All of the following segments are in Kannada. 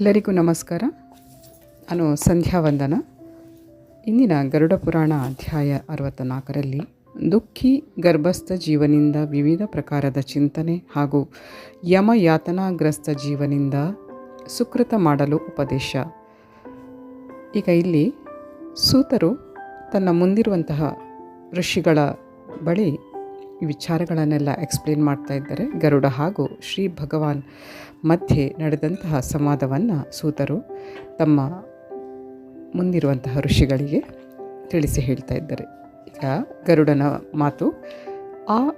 ಎಲ್ಲರಿಗೂ ನಮಸ್ಕಾರ. ನಾನು ಸಂಧ್ಯಾ ವಂದನ. ಇಂದಿನ ಗರುಡ ಪುರಾಣ ಅಧ್ಯಾಯ ಅರವತ್ತ ನಾಲ್ಕರಲ್ಲಿ ದುಃಖಿ ಗರ್ಭಸ್ಥ ಜೀವನಿಂದ ವಿವಿಧ ಪ್ರಕಾರದ ಚಿಂತನೆ ಹಾಗೂ ಯಮಯಾತನಾಗ್ರಸ್ತ ಜೀವನಿಂದ ಸುಕೃತ ಮಾಡಲು ಉಪದೇಶ. ಈಗ ಇಲ್ಲಿ ಸೂತರು ತನ್ನ ಮುಂದಿರುವಂತಹ ಋಷಿಗಳ ಬಳಿ ವಿಚಾರಗಳನ್ನೆಲ್ಲ ಎಕ್ಸ್ಪ್ಲೇನ್ ಮಾಡ್ತಾ ಇದ್ದಾರೆ ಗರುಡ ಹಾಗೂ ಶ್ರೀ ಭಗವಾನ್ ಮಧ್ಯೆ ನಡೆದಂತಹ ಸಂವಾದವನ್ನು ಸೂತರು ತಮ್ಮ ಮುಂದಿರುವಂತಹ ಋಷಿಗಳಿಗೆ ತಿಳಿಸಿ ಹೇಳ್ತಾ ಇದ್ದಾರೆ. ಈಗ ಗರುಡನ ಮಾತು, ಆ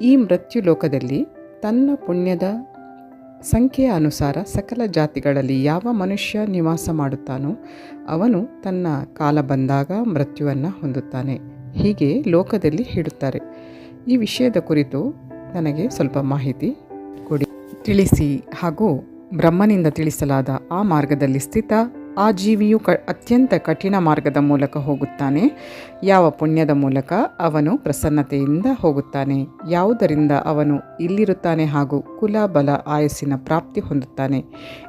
ಈ ಮೃತ್ಯು ಲೋಕದಲ್ಲಿ ತನ್ನ ಪುಣ್ಯದ ಸಂಖ್ಯೆಯ ಅನುಸಾರ ಸಕಲ ಜಾತಿಗಳಲ್ಲಿ ಯಾವ ಮನುಷ್ಯ ನಿವಾಸ ಮಾಡುತ್ತಾನೋ ಅವನು ತನ್ನ ಕಾಲ ಬಂದಾಗ ಮೃತ್ಯುವನ್ನು ಹೊಂದುತ್ತಾನೆ. ಹೀಗೆ ಲೋಕದಲ್ಲಿ ಹೇಳುತ್ತಾರೆ. ಈ ವಿಷಯದ ಕುರಿತು ನನಗೆ ಸ್ವಲ್ಪ ಮಾಹಿತಿ ಕೊಡಿ. ತಿಳಿಸಿ ಹಾಗೂ ಬ್ರಹ್ಮನಿಂದ ತಿಳಿಸಲಾದ ಆ ಮಾರ್ಗದಲ್ಲಿ ಸ್ಥಿತ ಆ ಜೀವಿಯು ಕ ಅತ್ಯಂತ ಕಠಿಣ ಮಾರ್ಗದ ಮೂಲಕ ಹೋಗುತ್ತಾನೆ. ಯಾವ ಪುಣ್ಯದ ಮೂಲಕ ಅವನು ಪ್ರಸನ್ನತೆಯಿಂದ ಹೋಗುತ್ತಾನೆ. ಯಾವುದರಿಂದ ಅವನು ಇಲ್ಲಿರುತ್ತಾನೆ ಹಾಗೂ ಕುಲ, ಬಲ, ಆಯಸ್ಸಿನ ಪ್ರಾಪ್ತಿ ಹೊಂದುತ್ತಾನೆ.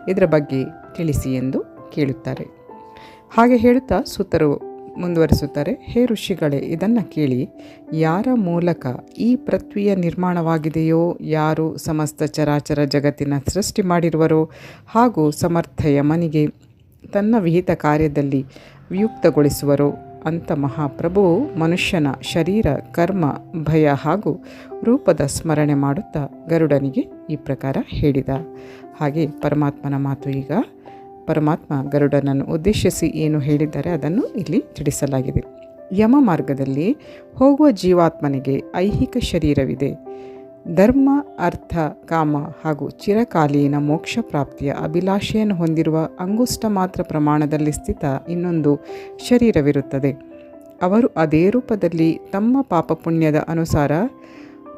ಇದರ ಬಗ್ಗೆ ತಿಳಿಸಿ ಎಂದು ಕೇಳುತ್ತಾರೆ. ಹಾಗೆ ಹೇಳುತ್ತಾ ಸೂತರು ಮುಂದುವರಿಸುತ್ತಾರೆ. ಹೇ ಋಷಿಗಳೇ, ಇದನ್ನು ಕೇಳಿ, ಯಾರ ಮೂಲಕ ಈ ಪೃಥ್ವಿಯ ನಿರ್ಮಾಣವಾಗಿದೆಯೋ, ಯಾರು ಸಮಸ್ತ ಚರಾಚರ ಜಗತ್ತಿನ ಸೃಷ್ಟಿ ಮಾಡಿರುವರೋ, ಹಾಗೂ ಸಮರ್ಥ ಯಮನಿಗೆ ತನ್ನ ವಿಹಿತ ಕಾರ್ಯದಲ್ಲಿ ವಿಯುಕ್ತಗೊಳಿಸುವರೋ ಅಂಥ ಮಹಾಪ್ರಭು ಮನುಷ್ಯನ ಶರೀರ, ಕರ್ಮ, ಭಯ ಹಾಗೂ ರೂಪದ ಸ್ಮರಣೆ ಮಾಡುತ್ತಾ ಗರುಡನಿಗೆ ಈ ಪ್ರಕಾರ ಹೇಳಿದ. ಹಾಗೆ ಪರಮಾತ್ಮನ ಮಾತು ಈಗ ಪರಮಾತ್ಮ ಗರುಡನನ್ನು ಉದ್ದೇಶಿಸಿ ಏನು ಹೇಳಿದ್ದಾರೆ ಅದನ್ನು ಇಲ್ಲಿ ತಿಳಿಸಲಾಗಿದೆ. ಯಮ ಮಾರ್ಗದಲ್ಲಿ ಹೋಗುವ ಜೀವಾತ್ಮನಿಗೆ ಐಹಿಕ ಶರೀರವಿದೆ. ಧರ್ಮ, ಅರ್ಥ, ಕಾಮ ಹಾಗೂ ಚಿರಕಾಲೀನ ಮೋಕ್ಷ ಪ್ರಾಪ್ತಿಯ ಅಭಿಲಾಷೆಯನ್ನು ಹೊಂದಿರುವ ಅಂಗುಷ್ಟ ಮಾತ್ರ ಪ್ರಮಾಣದಲ್ಲಿ ಸ್ಥಿತ ಇನ್ನೊಂದು ಶರೀರವಿರುತ್ತದೆ. ಅವರು ಅದೇ ರೂಪದಲ್ಲಿ ತಮ್ಮ ಪಾಪ ಪುಣ್ಯದ ಅನುಸಾರ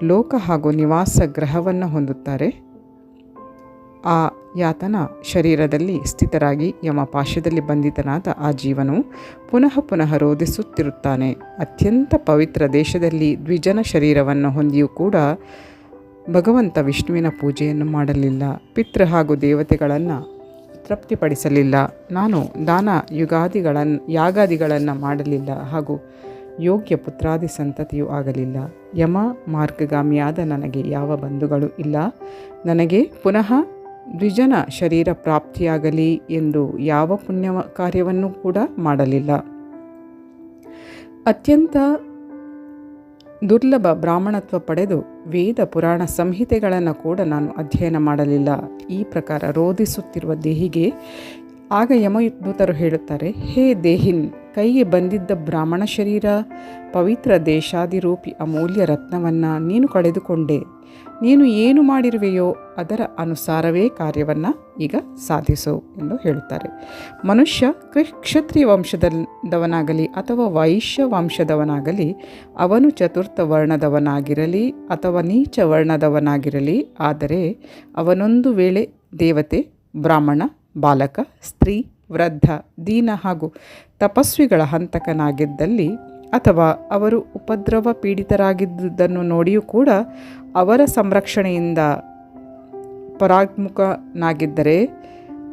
ಲೋಕ ಹಾಗೂ ನಿವಾಸ ಗ್ರಹವನ್ನು ಹೊಂದುತ್ತಾರೆ. ಆ ಯಾತನ ಶರೀರದಲ್ಲಿ ಸ್ಥಿತರಾಗಿ ಯಮಪಾಶದಲ್ಲಿ ಬಂಧಿತನಾದ ಆ ಜೀವನು ಪುನಃ ಪುನಃ ರೋಧಿಸುತ್ತಿರುತ್ತಾನೆ. ಅತ್ಯಂತ ಪವಿತ್ರ ದೇಶದಲ್ಲಿ ದ್ವಿಜನ ಶರೀರವನ್ನು ಹೊಂದಿಯೂ ಕೂಡ ಭಗವಂತ ವಿಷ್ಣುವಿನ ಪೂಜೆಯನ್ನು ಮಾಡಲಿಲ್ಲ. ಪಿತೃ ಹಾಗೂ ದೇವತೆಗಳನ್ನು ತೃಪ್ತಿಪಡಿಸಲಿಲ್ಲ. ನಾನು ದಾನ ಯುಗಾದಿಗಳನ್ನು ಯಾಗಾದಿಗಳನ್ನು ಮಾಡಲಿಲ್ಲ ಹಾಗೂ ಯೋಗ್ಯ ಪುತ್ರಾದಿ ಸಂತತಿಯೂ ಆಗಲಿಲ್ಲ. ಯಮ ಮಾರ್ಗಗಾಮಿಯಾದ ನನಗೆ ಯಾವ ಬಂಧುಗಳು ಇಲ್ಲ. ನನಗೆ ಪುನಃ ದ್ವಿಜನ ಶರೀರ ಪ್ರಾಪ್ತಿಯಾಗಲಿ ಎಂದು ಯಾವ ಪುಣ್ಯ ಕಾರ್ಯವನ್ನು ಕೂಡ ಮಾಡಲಿಲ್ಲ. ಅತ್ಯಂತ ದುರ್ಲಭ ಬ್ರಾಹ್ಮಣತ್ವ ಪಡೆದು ವೇದ ಪುರಾಣ ಸಂಹಿತೆಗಳನ್ನು ಕೂಡ ನಾನು ಅಧ್ಯಯನ ಮಾಡಲಿಲ್ಲ. ಈ ಪ್ರಕಾರ ರೋಧಿಸುತ್ತಿರುವ ದೇಹಿಗೆ ಆಗ ಯಮದೂತರು ಹೇಳುತ್ತಾರೆ, ಹೇ ದೇಹಿನ್, ಕೈಗೆ ಬಂದಿದ್ದ ಬ್ರಾಹ್ಮಣ ಶರೀರ ಪವಿತ್ರ ದೇಶಾದಿರೂಪಿ ಅಮೂಲ್ಯ ರತ್ನವನ್ನು ನೀನು ಕಳೆದುಕೊಂಡೆ. ನೀನು ಏನು ಮಾಡಿರುವೆಯೋ ಅದರ ಅನುಸಾರವೇ ಕಾರ್ಯವನ್ನು ಈಗ ಸಾಧಿಸು ಎಂದು ಹೇಳುತ್ತಾರೆ. ಮನುಷ್ಯ ಕ್ಷತ್ರಿಯ ವಂಶದವನಾಗಲಿ ಅಥವಾ ವೈಶ್ಯ ವಂಶದವನಾಗಲಿ, ಅವನು ಚತುರ್ಥ ವರ್ಣದವನಾಗಿರಲಿ ಅಥವಾ ನೀಚ ವರ್ಣದವನಾಗಿರಲಿ, ಆದರೆ ಅವನೊಂದು ವೇಳೆ ದೇವತೆ, ಬ್ರಾಹ್ಮಣ, ಬಾಲಕ, ಸ್ತ್ರೀ, ವೃದ್ಧ, ದೀನ ಹಾಗೂ ತಪಸ್ವಿಗಳ ಹಂತಕನಾಗಿದ್ದಲ್ಲಿ ಅಥವಾ ಅವರು ಉಪದ್ರವ ಪೀಡಿತರಾಗಿದ್ದುದನ್ನು ನೋಡಿಯೂ ಕೂಡ ಅವರ ಸಂರಕ್ಷಣೆಯಿಂದ ಪರಾಗ್ಮುಖನಾಗಿದ್ದರೆ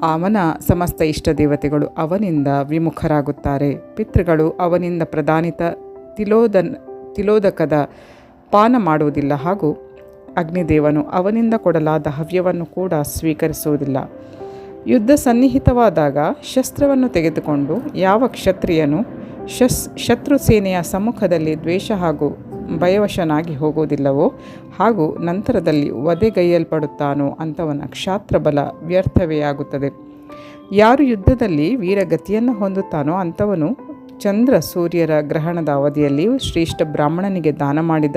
ಅವನ ಸಮಸ್ತ ಇಷ್ಟ ದೇವತೆಗಳು ಅವನಿಂದ ವಿಮುಖರಾಗುತ್ತಾರೆ. ಪಿತೃಗಳು ಅವನಿಂದ ಪ್ರಧಾನಿತ ತಿಲೋದನ್, ತಿಲೋದಕದ ಪಾನ ಮಾಡುವುದಿಲ್ಲ ಹಾಗೂ ಅಗ್ನಿದೇವನು ಅವನಿಂದ ಕೊಡಲಾದ ಹವ್ಯವನ್ನು ಕೂಡ ಸ್ವೀಕರಿಸುವುದಿಲ್ಲ. ಯುದ್ಧ ಸನ್ನಿಹಿತವಾದಾಗ ಶಸ್ತ್ರವನ್ನು ತೆಗೆದುಕೊಂಡು ಯಾವ ಕ್ಷತ್ರಿಯನು ಶಸ್, ಶತ್ರು ಸೇನೆಯ ಸಮ್ಮುಖದಲ್ಲಿ ದ್ವೇಷ ಹಾಗೂ ಭಯವಶನಾಗಿ ಹೋಗುವುದಿಲ್ಲವೋ? ಹಾಗೂ ನಂತರದಲ್ಲಿ ವಧೆಗೈಯಲ್ಪಡುತ್ತಾನೋ ಅಂಥವನ ಕ್ಷಾತ್ರಬಲ ವ್ಯರ್ಥವೇ ಆಗುತ್ತದೆ. ಯಾರು ಯುದ್ಧದಲ್ಲಿ ವೀರಗತಿಯನ್ನು ಹೊಂದುತ್ತಾನೋ ಅಂಥವನು ಚಂದ್ರ ಸೂರ್ಯರ ಗ್ರಹಣದ ಅವಧಿಯಲ್ಲಿಯೂ ಶ್ರೇಷ್ಠ ಬ್ರಾಹ್ಮಣನಿಗೆ ದಾನ ಮಾಡಿದ,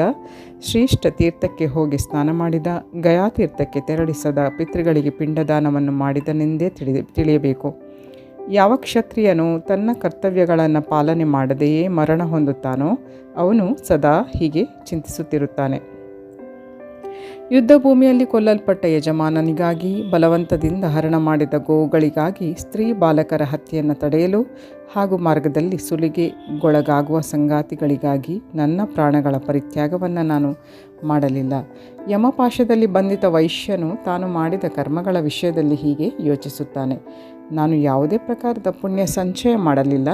ಶ್ರೇಷ್ಠ ತೀರ್ಥಕ್ಕೆ ಹೋಗಿ ಸ್ನಾನ ಮಾಡಿದ, ಗಯಾತೀರ್ಥಕ್ಕೆ ತೆರಳಿಸದ ಪಿತೃಗಳಿಗೆ ಪಿಂಡದಾನವನ್ನು ಮಾಡಿದನೆಂದೇ ತಿಳಿ ತಿಳಿಯಬೇಕು. ಯಾವ ಕ್ಷತ್ರಿಯನು ತನ್ನ ಕರ್ತವ್ಯಗಳನ್ನು ಪಾಲನೆ ಮಾಡದೆಯೇ ಮರಣ ಹೊಂದುತ್ತಾನೋ ಅವನು ಸದಾ ಹೀಗೆ ಚಿಂತಿಸುತ್ತಿರುತ್ತಾನೆ. ಯುದ್ಧಭೂಮಿಯಲ್ಲಿ ಕೊಲ್ಲಲ್ಪಟ್ಟ ಯಜಮಾನನಿಗಾಗಿ ಬಲವಂತದಿಂದ ಹರಣ ಮಾಡಿದ ಗೋವುಗಳಿಗಾಗಿ ಸ್ತ್ರೀ ಬಾಲಕರ ಹತ್ಯೆಯನ್ನು ತಡೆಯಲು ಹಾಗೂ ಮಾರ್ಗದಲ್ಲಿ ಸುಲಿಗೆಗೊಳಗಾಗುವ ಸಂಗಾತಿಗಳಿಗಾಗಿ ನನ್ನ ಪ್ರಾಣಗಳ ಪರಿತ್ಯಾಗವನ್ನು ನಾನು ಮಾಡಲಿಲ್ಲ. ಯಮಪಾಶದಲ್ಲಿ ಬಂಧಿತ ವೈಶ್ಯನು ತಾನು ಮಾಡಿದ ಕರ್ಮಗಳ ವಿಷಯದಲ್ಲಿ ಹೀಗೆ ಯೋಚಿಸುತ್ತಾನೆ. ನಾನು ಯಾವುದೇ ಪ್ರಕಾರದ ಪುಣ್ಯ ಸಂಚಯ ಮಾಡಲಿಲ್ಲ.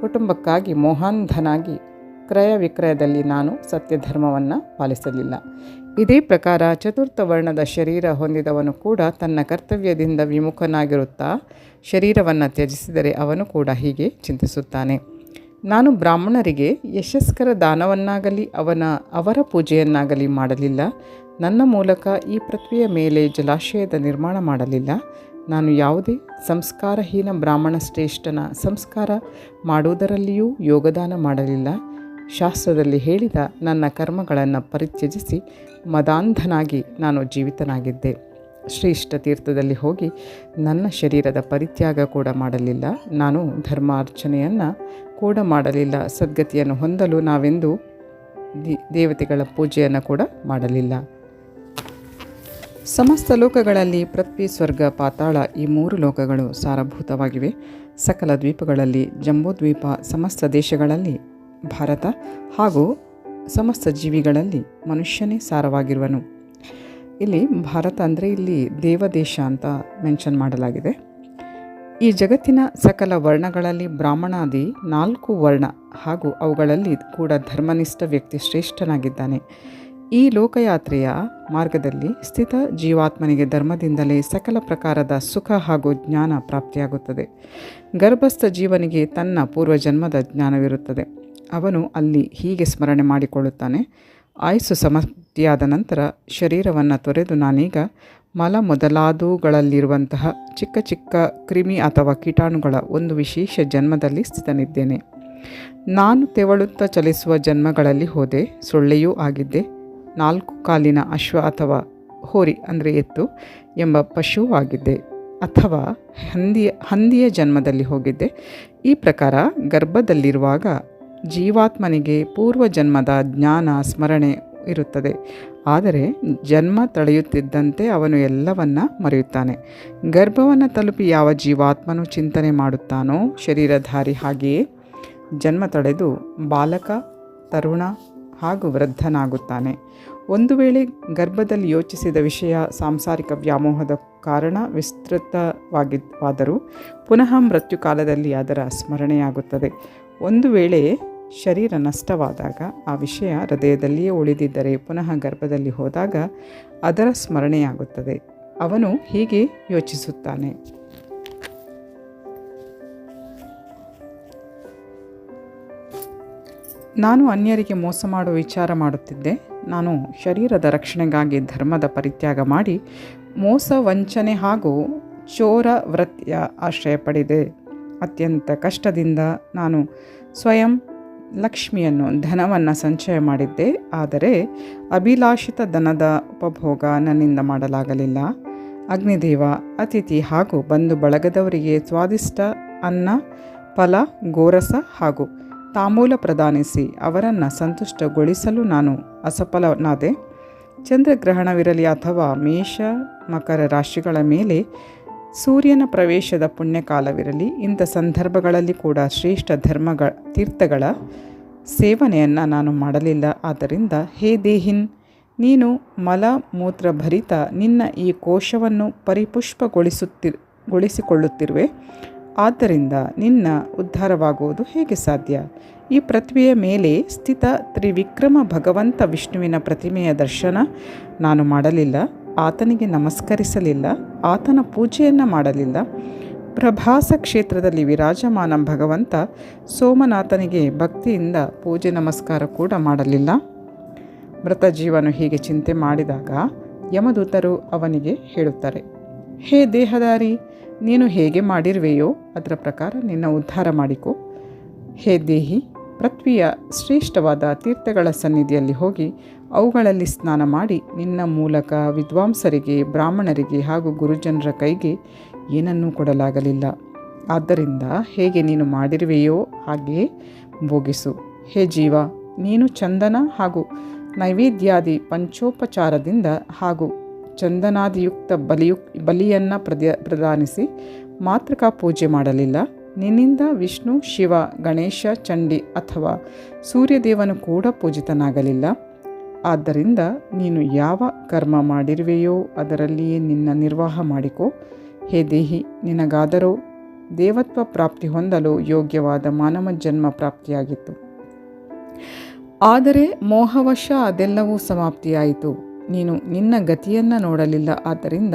ಕುಟುಂಬಕ್ಕಾಗಿ ಮೋಹಾಂಧನಾಗಿ ಕ್ರಯ ವಿಕ್ರಯದಲ್ಲಿ ನಾನು ಸತ್ಯಧರ್ಮವನ್ನು ಪಾಲಿಸಲಿಲ್ಲ. ಇದೇ ಪ್ರಕಾರ ಚತುರ್ಥ ವರ್ಣದ ಶರೀರ ಹೊಂದಿದವನು ಕೂಡ ತನ್ನ ಕರ್ತವ್ಯದಿಂದ ವಿಮುಖನಾಗಿರುತ್ತಾ ಶರೀರವನ್ನು ತ್ಯಜಿಸಿದರೆ ಅವನು ಕೂಡ ಹೀಗೆ ಚಿಂತಿಸುತ್ತಾನೆ. ನಾನು ಬ್ರಾಹ್ಮಣರಿಗೆ ಯಶಸ್ಕರ ದಾನವನ್ನಾಗಲಿ ಅವನ ಅವರ ಪೂಜೆಯನ್ನಾಗಲಿ ಮಾಡಲಿಲ್ಲ. ನನ್ನ ಮೂಲಕ ಈ ಪೃಥ್ವಿಯ ಮೇಲೆ ಜಲಾಶಯದ ನಿರ್ಮಾಣ ಮಾಡಲಿಲ್ಲ. ನಾನು ಯಾವುದೇ ಸಂಸ್ಕಾರಹೀನ ಬ್ರಾಹ್ಮಣ ಶ್ರೇಷ್ಠನ ಸಂಸ್ಕಾರ ಮಾಡುವುದರಲ್ಲಿಯೂ ಯೋಗದಾನ ಮಾಡಲಿಲ್ಲ. ಶಾಸ್ತ್ರದಲ್ಲಿ ಹೇಳಿದ ನನ್ನ ಕರ್ಮಗಳನ್ನು ಪರಿತ್ಯಜಿಸಿ ಮದಾಂಧನಾಗಿ ನಾನು ಜೀವಿತನಾಗಿದ್ದೆ. ಶ್ರೇಷ್ಠ ತೀರ್ಥದಲ್ಲಿ ಹೋಗಿ ನನ್ನ ಶರೀರದ ಪರಿತ್ಯಾಗ ಕೂಡ ಮಾಡಲಿಲ್ಲ. ನಾನು ಧರ್ಮಾರ್ಚನೆಯನ್ನು ಕೂಡ ಮಾಡಲಿಲ್ಲ. ಸದ್ಗತಿಯನ್ನು ಹೊಂದಲು ನಾವೆಂದು ದೇವತೆಗಳ ಪೂಜೆಯನ್ನು ಕೂಡ ಮಾಡಲಿಲ್ಲ. ಸಮಸ್ತ ಲೋಕಗಳಲ್ಲಿ ಪೃಥ್ವಿ, ಸ್ವರ್ಗ, ಪಾತಾಳ ಈ ಮೂರು ಲೋಕಗಳು ಸಾರಭೂತವಾಗಿವೆ. ಸಕಲ ದ್ವೀಪಗಳಲ್ಲಿ ಜಂಬೋದ್ವೀಪ ಸಮಸ್ತ ದೇಶಗಳಲ್ಲಿ ಭಾರತ ಹಾಗೂ ಸಮಸ್ತ ಜೀವಿಗಳಲ್ಲಿ ಮನುಷ್ಯನೇ ಸಾರವಾಗಿರುವನು. ಇಲ್ಲಿ ಭಾರತ ಅಂದರೆ ಇಲ್ಲಿ ದೇವದೇಶ ಅಂತ ಮೆನ್ಷನ್ ಮಾಡಲಾಗಿದೆ. ಈ ಜಗತ್ತಿನ ಸಕಲ ವರ್ಣಗಳಲ್ಲಿ ಬ್ರಾಹ್ಮಣಾದಿ ನಾಲ್ಕು ವರ್ಣ ಹಾಗೂ ಅವುಗಳಲ್ಲಿ ಕೂಡ ಧರ್ಮನಿಷ್ಠ ವ್ಯಕ್ತಿ ಶ್ರೇಷ್ಠನಾಗಿದ್ದಾನೆ. ಈ ಲೋಕಯಾತ್ರೆಯ ಮಾರ್ಗದಲ್ಲಿ ಸ್ಥಿತ ಜೀವಾತ್ಮನಿಗೆ ಧರ್ಮದಿಂದಲೇ ಸಕಲ ಪ್ರಕಾರದ ಸುಖ ಹಾಗೂ ಜ್ಞಾನ ಪ್ರಾಪ್ತಿಯಾಗುತ್ತದೆ. ಗರ್ಭಸ್ಥ ಜೀವನಿಗೆ ತನ್ನ ಪೂರ್ವಜನ್ಮದ ಜ್ಞಾನವಿರುತ್ತದೆ. ಅವನು ಅಲ್ಲಿ ಹೀಗೆ ಸ್ಮರಣೆ ಮಾಡಿಕೊಳ್ಳುತ್ತಾನೆ, ಆಯಸ್ಸು ಸಮಾಪ್ತಿಯಾದ ನಂತರ ಶರೀರವನ್ನು ತೊರೆದು ನಾನೀಗ ಮಲ ಮೊದಲಾದವುಗಳಲ್ಲಿರುವಂತಹ ಚಿಕ್ಕ ಚಿಕ್ಕ ಕ್ರಿಮಿ ಅಥವಾ ಕೀಟಾಣುಗಳ ಒಂದು ವಿಶೇಷ ಜನ್ಮದಲ್ಲಿ ಸ್ಥಿತನಿದ್ದೇನೆ. ನಾನು ತೆವಳುತ್ತಾ ಚಲಿಸುವ ಜನ್ಮಗಳಲ್ಲಿ ಹೋದೆ, ಸೊಳ್ಳೆಯೂ ಆಗಿದ್ದೆ ನಾಲ್ಕು ಕಾಲಿನ ಅಶ್ವ ಅಥವಾ ಹೋರಿ ಅಂದರೆ ಎತ್ತು ಎಂಬ ಪಶುವಾಗಿದ್ದೆ. ಅಥವಾ ಹಂದಿಯ ಹಂದಿಯ ಜನ್ಮದಲ್ಲಿ ಹೋಗಿದ್ದೆ. ಈ ಪ್ರಕಾರ ಗರ್ಭದಲ್ಲಿರುವಾಗ ಜೀವಾತ್ಮನಿಗೆ ಪೂರ್ವ ಜನ್ಮದ ಜ್ಞಾನ, ಸ್ಮರಣೆ ಇರುತ್ತದೆ. ಆದರೆ ಜನ್ಮ ತಳೆಯುತ್ತಿದ್ದಂತೆ ಅವನು ಎಲ್ಲವನ್ನ ಮರೆಯುತ್ತಾನೆ. ಗರ್ಭವನ್ನು ತಲುಪಿ ಯಾವ ಜೀವಾತ್ಮನು ಚಿಂತನೆ ಮಾಡುತ್ತಾನೋ, ಶರೀರಧಾರಿ ಹಾಗೆಯೇ ಜನ್ಮ ತಳೆದು ಬಾಲಕ, ತರುಣ ಹಾಗೂ ವೃದ್ಧನಾಗುತ್ತಾನೆ. ಒಂದು ವೇಳೆ ಗರ್ಭದಲ್ಲಿ ಯೋಚಿಸಿದ ವಿಷಯ ಸಾಂಸಾರಿಕ ವ್ಯಾಮೋಹದ ಕಾರಣ ವಿಸ್ತೃತವಾಗಿವಾದರೂ ಪುನಃ ಮೃತ್ಯು ಕಾಲದಲ್ಲಿ ಅದರ ಸ್ಮರಣೆಯಾಗುತ್ತದೆ. ಒಂದು ವೇಳೆ ಶರೀರ ನಷ್ಟವಾದಾಗ ಆ ವಿಷಯ ಹೃದಯದಲ್ಲಿಯೇ ಉಳಿದಿದ್ದರೆ ಪುನಃ ಗರ್ಭದಲ್ಲಿ ಹೋದಾಗ ಅದರ ಸ್ಮರಣೆಯಾಗುತ್ತದೆ. ಅವನು ಹೀಗೆ ಯೋಚಿಸುತ್ತಾನೆ. ನಾನು ಅನ್ಯರಿಗೆ ಮೋಸ ಮಾಡುವ ವಿಚಾರ ಮಾಡುತ್ತಿದ್ದೆ. ನಾನು ಶರೀರದ ರಕ್ಷಣೆಗಾಗಿ ಧರ್ಮದ ಪರಿತ್ಯಾಗ ಮಾಡಿ ಮೋಸ ವಂಚನೆ ಹಾಗೂ ಚೋರ ವೃತ್ತಿಯ ಆಶ್ರಯ ಪಡೆದೆ. ಅತ್ಯಂತ ಕಷ್ಟದಿಂದ ನಾನು ಸ್ವಯಂ ಲಕ್ಷ್ಮಿಯನ್ನು ಧನವನ್ನು ಸಂಚಯ ಮಾಡಿದ್ದೆ. ಆದರೆ ಅಭಿಲಾಷಿತ ಧನದ ಉಪಭೋಗ ನನ್ನಿಂದ ಮಾಡಲಾಗಲಿಲ್ಲ. ಅಗ್ನಿದೇವ, ಅತಿಥಿ ಹಾಗೂ ಬಂಧು ಬಳಗದವರಿಗೆ ಸ್ವಾದಿಷ್ಟ ಅನ್ನ, ಫಲ, ಗೋರಸ ಹಾಗೂ ತಾಂಬೂಲ ಪ್ರದಾನಿಸಿ ಅವರನ್ನು ಸಂತುಷ್ಟಗೊಳಿಸಲು ನಾನು ಅಸಫಲನಾದೆ. ಚಂದ್ರಗ್ರಹಣವಿರಲಿ ಅಥವಾ ಮೇಷ ಮಕರ ರಾಶಿಗಳ ಮೇಲೆ ಸೂರ್ಯನ ಪ್ರವೇಶದ ಪುಣ್ಯಕಾಲವಿರಲಿ, ಇಂಥ ಸಂದರ್ಭಗಳಲ್ಲಿ ಕೂಡ ಶ್ರೇಷ್ಠ ಧರ್ಮಗಳ ತೀರ್ಥಗಳ ಸೇವನೆಯನ್ನು ನಾನು ಮಾಡಲಿಲ್ಲ. ಆದ್ದರಿಂದ ಹೇ ದೇಹಿನ್, ನೀನು ಮಲ ಮೂತ್ರ ಭರಿತ ನಿನ್ನ ಈ ಕೋಶವನ್ನು ಪರಿಪುಷ್ಪಗೊಳಿಸುತ್ತಿ, ಗೊಳಿಸಿಕೊಳ್ಳುತ್ತಿರುವೆ. ಆದ್ದರಿಂದ ನಿನ್ನ ಉದ್ಧಾರವಾಗುವುದು ಹೇಗೆ ಸಾಧ್ಯ? ಈ ಪೃಥ್ವಿಯ ಮೇಲೆ ಸ್ಥಿತ ತ್ರಿವಿಕ್ರಮ ಭಗವಂತ ವಿಷ್ಣುವಿನ ಪ್ರತಿಮೆಯ ದರ್ಶನ ನಾನು ಮಾಡಲಿಲ್ಲ, ಆತನಿಗೆ ನಮಸ್ಕರಿಸಲಿಲ್ಲ, ಆತನ ಪೂಜೆಯನ್ನು ಮಾಡಲಿಲ್ಲ. ಪ್ರಭಾಸ ಕ್ಷೇತ್ರದಲ್ಲಿ ವಿರಾಜಮಾನ ಭಗವಂತ ಸೋಮನಾಥನಿಗೆ ಭಕ್ತಿಯಿಂದ ಪೂಜೆ ನಮಸ್ಕಾರ ಕೂಡ ಮಾಡಲಿಲ್ಲ. ಮೃತ ಜೀವನು ಹೀಗೆ ಚಿಂತೆ ಮಾಡಿದಾಗ ಯಮದೂತರು ಅವನಿಗೆ ಹೇಳುತ್ತಾರೆ, ಹೇ ದೇಹದಾರಿ ನೀನು ಹೇಗೆ ಮಾಡಿರುವೆಯೋ ಅದರ ಪ್ರಕಾರ ನಿನ್ನ ಉದ್ಧಾರ ಮಾಡಿಕೊ. ಹೇ ದೇಹಿ, ಪೃಥ್ವಿಯ ಶ್ರೇಷ್ಠವಾದ ತೀರ್ಥಗಳ ಸನ್ನಿಧಿಯಲ್ಲಿ ಹೋಗಿ ಅವುಗಳಲ್ಲಿ ಸ್ನಾನ ಮಾಡಿ ನಿನ್ನ ಮೂಲಕ ವಿದ್ವಾಂಸರಿಗೆ, ಬ್ರಾಹ್ಮಣರಿಗೆ ಹಾಗೂ ಗುರುಜನರ ಕೈಗೆ ಏನನ್ನೂ ಕೊಡಲಾಗಲಿಲ್ಲ. ಆದ್ದರಿಂದ ಹೇಗೆ ನೀನು ಮಾಡಿರುವೆಯೋ ಹಾಗೆಯೇ ಭೋಗಿಸು. ಹೇ ಜೀವ, ನೀನು ಚಂದನ ಹಾಗೂ ನೈವೇದ್ಯಾದಿ ಪಂಚೋಪಚಾರದಿಂದ ಹಾಗೂ ಚಂದನಾದಿಯುಕ್ತ ಬಲಿಯುಕ್ ಬಲಿಯನ್ನು ಪ್ರದ ಪ್ರದಾನಿಸಿ ಮಾತೃಕ ಪೂಜೆ ಮಾಡಲಿಲ್ಲ. ನಿನ್ನಿಂದ ವಿಷ್ಣು, ಶಿವ, ಗಣೇಶ, ಚಂಡಿ ಅಥವಾ ಸೂರ್ಯದೇವನು ಕೂಡ ಪೂಜಿತನಾಗಲಿಲ್ಲ. ಆದ್ದರಿಂದ ನೀನು ಯಾವ ಕರ್ಮ ಮಾಡಿರುವೆಯೋ ಅದರಲ್ಲಿಯೇ ನಿನ್ನ ನಿರ್ವಾಹ ಮಾಡಿಕೊ. ಹೇ ದೇಹಿ, ನಿನಗಾದರೂ ದೇವತ್ವ ಪ್ರಾಪ್ತಿ ಹೊಂದಲು ಯೋಗ್ಯವಾದ ಮಾನವ ಜನ್ಮ ಪ್ರಾಪ್ತಿಯಾಗಿತ್ತು. ಆದರೆ ಮೋಹವಶ ಅದೆಲ್ಲವೂ ಸಮಾಪ್ತಿಯಾಯಿತು. ನೀನು ನಿನ್ನ ಗತಿಯನ್ನು ನೋಡಲಿಲ್ಲ. ಆದ್ದರಿಂದ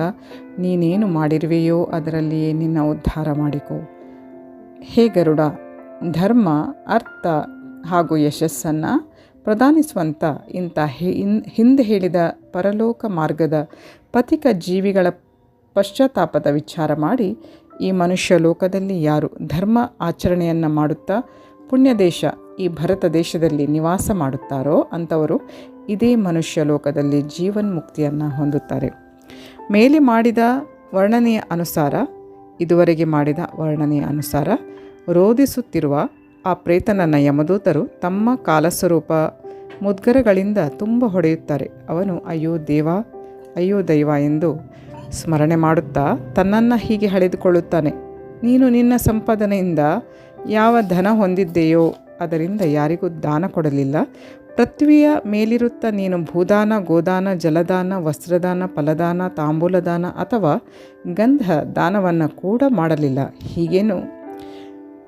ನೀನೇನು ಮಾಡಿರುವೆಯೋ ಅದರಲ್ಲಿಯೇ ನಿನ್ನ ಉದ್ಧಾರ ಮಾಡಿಕೊ. ಹೇ ಗರುಡ, ಧರ್ಮ, ಅರ್ಥ ಹಾಗೂ ಯಶಸ್ಸನ್ನು ಪ್ರಧಾನಿಸುವಂಥ ಇಂಥ ಹಿಂದೆ ಹೇಳಿದ ಪರಲೋಕ ಮಾರ್ಗದ ಪಥಿಕ ಜೀವಿಗಳ ಪಶ್ಚಾತ್ತಾಪದ ವಿಚಾರ ಮಾಡಿ ಈ ಮನುಷ್ಯ ಲೋಕದಲ್ಲಿ ಯಾರು ಧರ್ಮ ಆಚರಣೆಯನ್ನು ಮಾಡುತ್ತಾ ಪುಣ್ಯ ದೇಶ ಈ ಭರತ ದೇಶದಲ್ಲಿ ನಿವಾಸ ಮಾಡುತ್ತಾರೋ ಅಂಥವರು ಇದೇ ಮನುಷ್ಯ ಲೋಕದಲ್ಲಿ ಜೀವನ್ಮುಕ್ತಿಯನ್ನು ಹೊಂದುತ್ತಾರೆ. ಮೇಲೆ ಮಾಡಿದ ವರ್ಣನೆಯ ಅನುಸಾರ, ಇದುವರೆಗೆ ಮಾಡಿದ ವರ್ಣನೆಯ ಅನುಸಾರ, ರೋಧಿಸುತ್ತಿರುವ ಆ ಪ್ರೇತನನ್ನು ಯಮದೂತರು ತಮ್ಮ ಕಾಲಸ್ವರೂಪ ಮುದ್ಗರಗಳಿಂದ ತುಂಬ ಹೊಡೆಯುತ್ತಾರೆ. ಅವನು ಅಯ್ಯೋ ದೇವ, ಅಯ್ಯೋ ದೈವ ಎಂದು ಸ್ಮರಣೆ ಮಾಡುತ್ತಾ ತನ್ನನ್ನು ಹೀಗೆ ಹಳೆದುಕೊಳ್ಳುತ್ತಾನೆ ನೀನು ನಿನ್ನ ಸಂಪಾದನೆಯಿಂದ ಯಾವ ಧನ ಹೊಂದಿದ್ದೆಯೋ ಅದರಿಂದ ಯಾರಿಗೂ ದಾನ ಕೊಡಲಿಲ್ಲ. ಪೃಥ್ವಿಯ ಮೇಲಿರುತ್ತ ನೀನು ಭೂದಾನ, ಗೋದಾನ, ಜಲದಾನ, ವಸ್ತ್ರದಾನ, ಫಲದಾನ, ತಾಂಬೂಲದಾನ ಅಥವಾ ಗಂಧ ದಾನವನ್ನು ಕೂಡ ಮಾಡಲಿಲ್ಲ. ಹೀಗೇನು?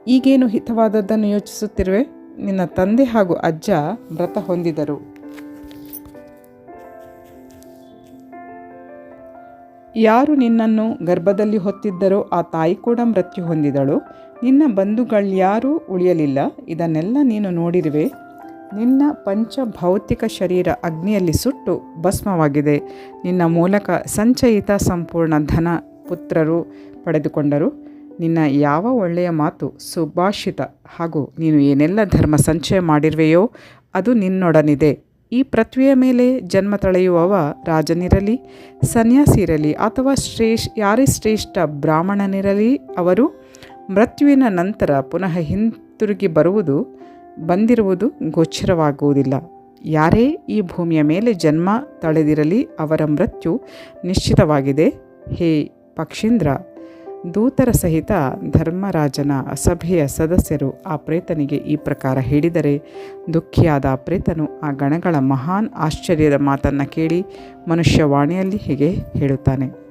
ಈಗೇನು ಹಿತವಾದದ್ದನ್ನು ಯೋಚಿಸುತ್ತಿರುವೆ? ನಿನ್ನ ತಂದೆ ಹಾಗೂ ಅಜ್ಜ ವ್ರತ ಹೊಂದಿದರು. ಯಾರು ನಿನ್ನನ್ನು ಗರ್ಭದಲ್ಲಿ ಹೊತ್ತಿದ್ದರೋ ಆ ತಾಯಿ ಕೂಡ ಮೃತ್ಯು ಹೊಂದಿದಳು. ನಿನ್ನ ಬಂಧುಗಳ್ಯಾರೂ ಉಳಿಯಲಿಲ್ಲ. ಇದನ್ನೆಲ್ಲ ನೀನು ನೋಡಿರುವೆ. ನಿನ್ನ ಪಂಚ ಭೌತಿಕ ಶರೀರ ಅಗ್ನಿಯಲ್ಲಿ ಸುಟ್ಟು ಭಸ್ಮವಾಗಿದೆ. ನಿನ್ನ ಮೂಲಕ ಸಂಚಯಿತ ಸಂಪೂರ್ಣ ಧನ ಪುತ್ರರು ಪಡೆದುಕೊಂಡರು. ನಿನ್ನ ಯಾವ ಒಳ್ಳೆಯ ಮಾತು ಸುಭಾಷಿತ ಹಾಗೂ ನೀನು ಏನೆಲ್ಲ ಧರ್ಮ ಸಂಚಯ ಮಾಡಿರುವೆಯೋ ಅದು ನಿನ್ನೊಡನಿದೆ. ಈ ಪೃಥ್ವಿಯ ಮೇಲೆ ಜನ್ಮ ತಳೆಯುವವ ರಾಜನಿರಲಿ, ಸನ್ಯಾಸಿರಲಿ ಅಥವಾ ಶ್ರೇಷ್ ಯಾರೇ ಶ್ರೇಷ್ಠ ಬ್ರಾಹ್ಮಣನಿರಲಿ, ಅವರು ಮೃತ್ಯುವಿನ ನಂತರ ಪುನಃ ಹಿಂತಿರುಗಿ ಬರುವುದು ಬಂದಿರುವುದು ಗೋಚರವಾಗುವುದಿಲ್ಲ. ಯಾರೇ ಈ ಭೂಮಿಯ ಮೇಲೆ ಜನ್ಮ ತಳೆದಿರಲಿ, ಅವರ ಮೃತ್ಯು ನಿಶ್ಚಿತವಾಗಿದೆ. ಹೇ ಪಕ್ಷೀಂದ್ರ! ದೂತರ ಸಹಿತ ಧರ್ಮರಾಜನ ಸಭೆಯ ಸದಸ್ಯರು ಆ ಪ್ರೇತನಿಗೆ ಈ ಪ್ರಕಾರ ಹೇಳಿದರೆ, ದುಃಖಿಯಾದ ಪ್ರೇತನು ಆ ಗಣಗಳ ಮಹಾನ್ ಆಶ್ಚರ್ಯದ ಮಾತನ್ನು ಕೇಳಿ ಮನುಷ್ಯವಾಣಿಯಲ್ಲಿ ಹೀಗೆ ಹೇಳುತ್ತಾನೆ.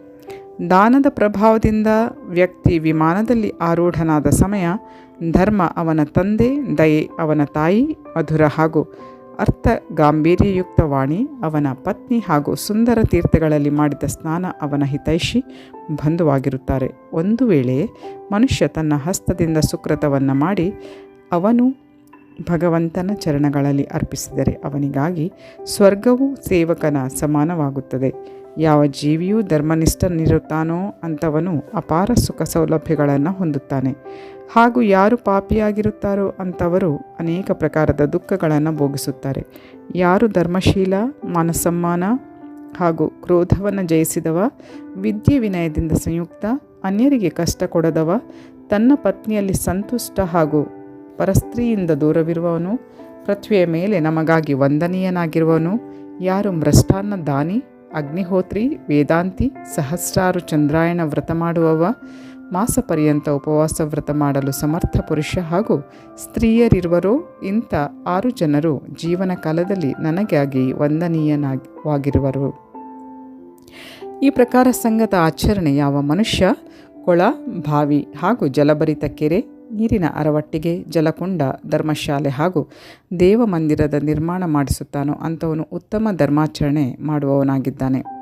ದಾನದ ಪ್ರಭಾವದಿಂದ ವ್ಯಕ್ತಿ ವಿಮಾನದಲ್ಲಿ ಆರೂಢನಾದ ಸಮಯ ಧರ್ಮ ಅವನ ತಂದೆ, ದಯೆ ಅವನ ತಾಯಿ ಮಧುರ ಹಾಗೂ ಅರ್ಥ ಗಾಂಭೀರ್ಯಯುಕ್ತ ವಾಣಿ ಅವನ ಪತ್ನಿ ಹಾಗೂ ಸುಂದರ ತೀರ್ಥಗಳಲ್ಲಿ ಮಾಡಿದ ಸ್ನಾನ ಅವನ ಹಿತೈಷಿ ಬಂಧುವಾಗಿರುತ್ತಾರೆ. ಒಂದು ವೇಳೆ ಮನುಷ್ಯ ತನ್ನ ಹಸ್ತದಿಂದ ಸುಕೃತವನ್ನು ಮಾಡಿ ಅವನು ಭಗವಂತನ ಚರಣಗಳಲ್ಲಿ ಅರ್ಪಿಸಿದರೆ ಅವನಿಗಾಗಿ ಸ್ವರ್ಗವು ಸೇವಕನ ಸಮಾನವಾಗುತ್ತದೆ. ಯಾವ ಜೀವಿಯೂ ಧರ್ಮನಿಷ್ಠನಿರುತ್ತಾನೋ ಅಂಥವನು ಅಪಾರ ಸುಖ ಸೌಲಭ್ಯಗಳನ್ನು ಹೊಂದುತ್ತಾನೆ. ಹಾಗೂ ಯಾರು ಪಾಪಿಯಾಗಿರುತ್ತಾರೋ ಅಂಥವರು ಅನೇಕ ಪ್ರಕಾರದ ದುಃಖಗಳನ್ನು ಭೋಗಿಸುತ್ತಾರೆ. ಯಾರು ಧರ್ಮಶೀಲ, ಮಾನಸಮ್ಮಾನ ಹಾಗೂ ಕ್ರೋಧವನ್ನು ಜಯಿಸಿದವ, ವಿದ್ಯೆ ವಿನಯದಿಂದ ಸಂಯುಕ್ತ, ಅನ್ಯರಿಗೆ ಕಷ್ಟ ಕೊಡದವ, ತನ್ನ ಪತ್ನಿಯಲ್ಲಿ ಸಂತುಷ್ಟ ಹಾಗೂ ಪರಸ್ತ್ರೀಯಿಂದ ದೂರವಿರುವವನು, ಪೃಥ್ವಿಯ ಮೇಲೆ ನಮಗಾಗಿ ವಂದನೀಯನಾಗಿರುವವನು, ಯಾರು ಮೃಷ್ಟಾನ್ನ ದಾನಿ, ಅಗ್ನಿಹೋತ್ರಿ, ವೇದಾಂತಿ, ಸಹಸ್ರಾರು ಚಂದ್ರಾಯಣ ವ್ರತ ಮಾಡುವವ ಮಾಸ ಪರ್ಯಂತ ಉಪವಾಸ ವ್ರತ ಮಾಡಲು ಸಮರ್ಥ ಪುರುಷ ಹಾಗೂ ಸ್ತ್ರೀಯರಿರುವರೋ ಇಂಥ ಆರು ಜನರು ಜೀವನ ಕಾಲದಲ್ಲಿ ನನಗಾಗಿ ವಂದನೀಯನಾಗಿರುವರು. ಈ ಪ್ರಕಾರ ಸಂಘದ ಆಚರಣೆ ಯಾವ ಮನುಷ್ಯ, ಕೊಳ, ಬಾವಿ ಹಾಗೂ ಜಲಭರಿತ ಕೆರೆ, ನೀರಿನ ಅರವಟ್ಟಿಗೆ, ಜಲಕುಂಡ, ಧರ್ಮಶಾಲೆ ಹಾಗೂ ದೇವಮಂದಿರದ ನಿರ್ಮಾಣ ಮಾಡಿಸುತ್ತಾನೋ ಅಂಥವನು ಉತ್ತಮ ಧರ್ಮಾಚರಣೆ ಮಾಡುವವನಾಗಿದ್ದಾನೆ.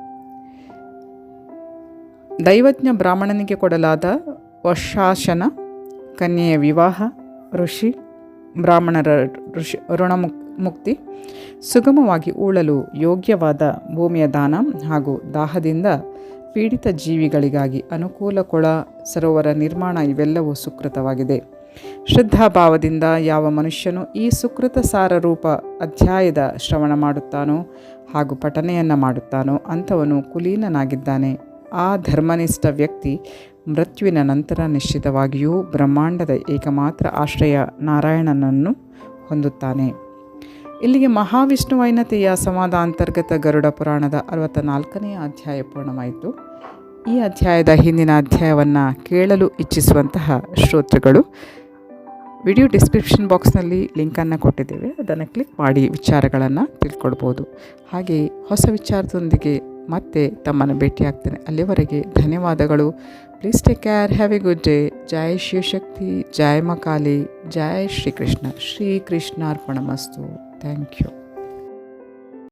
ದೈವಜ್ಞ ಬ್ರಾಹ್ಮಣನಿಗೆ ಕೊಡಲಾದ ವರ್ಷಾಶನ ಕನ್ಯೆಯ ವಿವಾಹ, ಋಷಿ, ಬ್ರಾಹ್ಮಣರ ಋಷಿ ಋಣಮುಕ್ ಮುಕ್ತಿ ಸುಗಮವಾಗಿ ಉಳಲು ಯೋಗ್ಯವಾದ ಭೂಮಿಯ ದಾನ ಹಾಗೂ ದಾಹದಿಂದ ಪೀಡಿತ ಜೀವಿಗಳಿಗಾಗಿ ಅನುಕೂಲ ಕೊಳ ಸರೋವರ ನಿರ್ಮಾಣ ಇವೆಲ್ಲವೂ ಸುಕೃತವಾಗಿದೆ. ಶ್ರದ್ಧಾಭಾವದಿಂದ ಯಾವ ಮನುಷ್ಯನು ಈ ಸುಕೃತ ಸಾರರೂಪ ಅಧ್ಯಾಯದ ಶ್ರವಣ ಮಾಡುತ್ತಾನೋ ಹಾಗೂ ಪಠನೆಯನ್ನು ಮಾಡುತ್ತಾನೋ ಅಂಥವನು ಕುಲೀನನಾಗಿದ್ದಾನೆ. ಆ ಧರ್ಮನಿಷ್ಠ ವ್ಯಕ್ತಿ ಮೃತ್ಯುವಿನ ನಂತರ ನಿಶ್ಚಿತವಾಗಿಯೂ ಬ್ರಹ್ಮಾಂಡದ ಏಕಮಾತ್ರ ಆಶ್ರಯ ನಾರಾಯಣನನ್ನು ಹೊಂದುತ್ತಾನೆ. ಇಲ್ಲಿಗೆ ಮಹಾವಿಷ್ಣುವೈನತೆಯ ಸಮಾದ ಅಂತರ್ಗತ ಗರುಡ ಪುರಾಣದ ಅರವತ್ತ ನಾಲ್ಕನೆಯ ಅಧ್ಯಾಯ ಪೂರ್ಣವಾಯಿತು. ಈ ಅಧ್ಯಾಯದ ಹಿಂದಿನ ಅಧ್ಯಾಯವನ್ನು ಕೇಳಲು ಇಚ್ಛಿಸುವಂತಹ ಶ್ರೋತೃಗಳು, ವಿಡಿಯೋ ಡಿಸ್ಕ್ರಿಪ್ಷನ್ ಬಾಕ್ಸ್ನಲ್ಲಿ ಲಿಂಕನ್ನು ಕೊಟ್ಟಿದ್ದೇವೆ. ಅದನ್ನು ಕ್ಲಿಕ್ ಮಾಡಿ ವಿಚಾರಗಳನ್ನು ತಿಳ್ಕೊಳ್ಬೋದು. ಹಾಗೆ ಹೊಸ ವಿಚಾರದೊಂದಿಗೆ ಮತ್ತೆ ತಮ್ಮನ್ನು ಭೇಟಿಯಾಗ್ತೇನೆ. ಅಲ್ಲಿವರೆಗೆ ಧನ್ಯವಾದಗಳು. Please take care have a good day ಜೈ ಶಿವಶಕ್ತಿ ಜೈ ಮಕಾಲಿ ಜೈ ಶ್ರೀಕೃಷ್ಣ ಶ್ರೀಕೃಷ್ಣಾರ್ಪಣಮಸ್ತು ಥ್ಯಾಂಕ್ ಯು